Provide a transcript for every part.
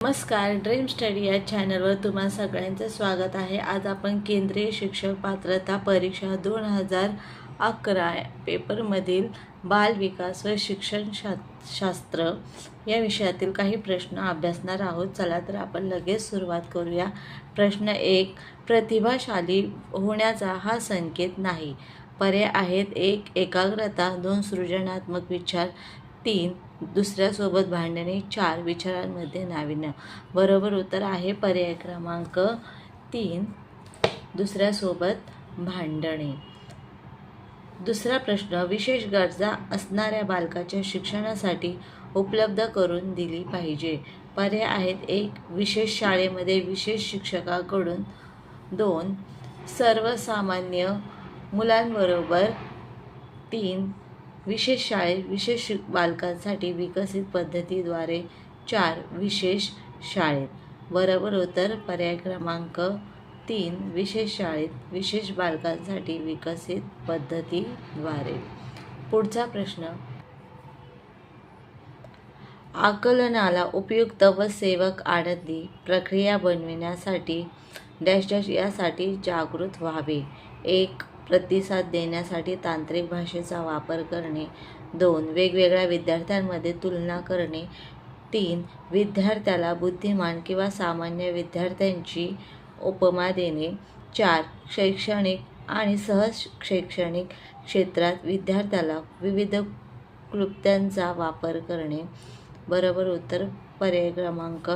नमस्कार dream study या चॅनलवर तुम्हा सगळ्यांचं स्वागत आहे. आज आपण केंद्रीय शिक्षक पात्रता परीक्षा दोन हजार अकरा पेपरमधील बाल विकास व शिक्षण शा शास्त्र या विषयातील काही प्रश्न अभ्यासणार आहोत. चला तर आपण लगेच सुरुवात करूया. प्रश्न एक प्रतिभाशाली होण्याचा हा संकेत नाही. पर्याय आहेत एक एकाग्रता दोन सृजनात्मक विचार तीन दुसऱ्यासोबत भांडणे चार विचारांमध्ये नाविन्य. बरोबर उत्तर आहे पर्याय क्रमांक तीन दुसऱ्यासोबत भांडणे. दुसरा प्रश्न विशेष गरजा असणाऱ्या बालकाच्या शिक्षणासाठी उपलब्ध करून दिली पाहिजे. पर्याय आहेत एक विशेष शाळेमध्ये विशेष शिक्षकाकडून. दोन सर्वसामान्य मुलांबरोबर. तीन विशेष शाळेत विशेष बालकांसाठी विकसित पद्धतीद्वारे चार विशेष शाळेत. बरोबर उत्तर पर्याय क्रमांक तीन विशेष शाळेत विशेष बालकांसाठी विकसित पद्धतीद्वारे. पुढचा प्रश्न. आकलनाला उपयुक्त व सेवक आनंदी प्रक्रिया बनविण्यासाठी डॅश डॅश यासाठी जागृत व्हावे. एक प्रतिसाद देण्यासाठी तांत्रिक भाषेचा वापर करणे दोन वेगवेगळ्या विद्यार्थ्यांमध्ये तुलना करणे तीन विद्यार्थ्याला बुद्धिमान किंवा सामान्य विद्यार्थ्यांची उपमा देणे चार शैक्षणिक आणि सहज शैक्षणिक क्षेत्रात विद्यार्थ्याला विविध क्लुप्त्यांचा वापर करणे. बरोबर उत्तर पर्याय क्रमांक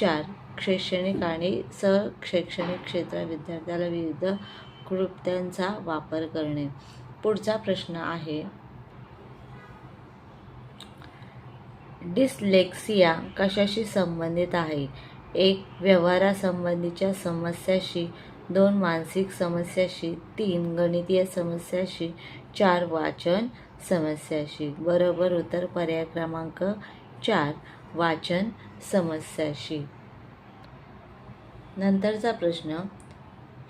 चार शैक्षणिक आणि सहशैक्षणिक क्षेत्रात विद्यार्थ्याला विविध क्लृप्त्यांचा वापर करणे. पुढचा प्रश्न आहे डिस्लेक्सिया कशाशी संबंधित आहे? एक व्यवहारासंबंधीच्या समस्याशी दोन मानसिक समस्याशी तीन गणितीय समस्याशी चार वाचन समस्याशी. बरोबर उत्तर पर्याय क्रमांक चार वाचन समस्याशी. नंतरचा प्रश्न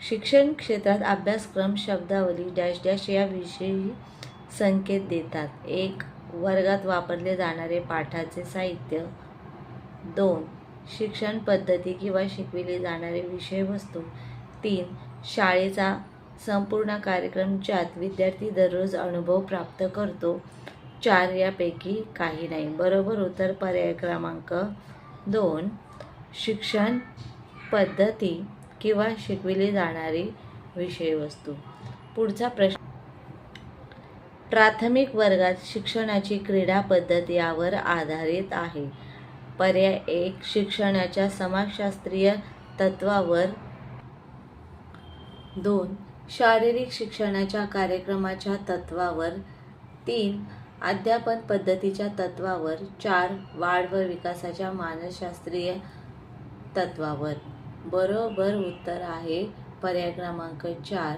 शिक्षण क्षेत्रात अभ्यासक्रम शब्दावली डॅश डॅश याविषयी संकेत देतात. एक वर्गात वापरले जाणारे पाठाचे साहित्य. दोन शिक्षण पद्धती किंवा शिकविले जाणारे विषयवस्तू. तीन शाळेचा संपूर्ण कार्यक्रम ज्यात विद्यार्थी दररोज अनुभव प्राप्त करतो चार यापैकी काही नाही. बरोबर उत्तर पर्याय क्रमांक दोन शिक्षण पद्धती. किंवा शिकविली जाणारी विषयवस्तू. पुढचा प्रश्न. प्राथमिक वर्गात शिक्षणाची क्रीडा पद्धत यावर आधारित आहे. पर्याय एक शिक्षणाच्या समाजशास्त्रीय तत्वावर दोन शारीरिक शिक्षणाच्या कार्यक्रमाच्या तत्वावर तीन अध्यापन पद्धतीच्या तत्वावर चार वाढ व विकासाच्या मानसशास्त्रीय तत्वावर बरोबर उत्तर आहे. पर्याय क्रमांक चार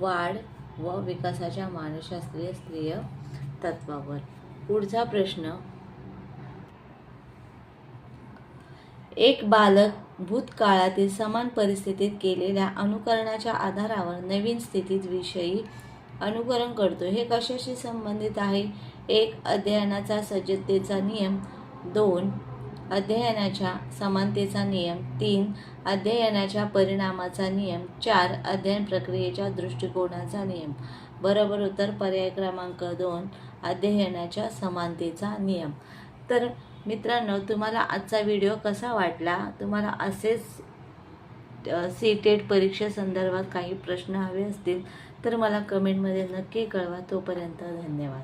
वाढ व विकासाच्या मानसशास्त्रीय स्त्रीय तत्वावर पुढचा प्रश्न. एक बालक भूतकाळातील समान परिस्थितीत केलेल्या अनुकरणाच्या आधारावर नवीन स्थितीत विषयी अनुकरण करतो. हे कशाशी संबंधित आहे? एक अध्ययनाचा सज्जतेचा नियम. दोन अध्ययनाच्या समानतेचा नियम तीन अध्ययनाच्या परिणामाचा नियम चार अध्ययन प्रक्रियेच्या दृष्टिकोनाचा नियम. बरोबर उत्तर पर्याय क्रमांक दोन अध्ययनाच्या समानतेचा नियम. तर मित्रांनो तुम्हाला आजचा व्हिडिओ कसा वाटला? तुम्हाला असेच सी टेट परीक्षेसंदर्भात काही प्रश्न हवे असतील तर मला कमेंटमध्ये नक्की कळवा. तोपर्यंत धन्यवाद.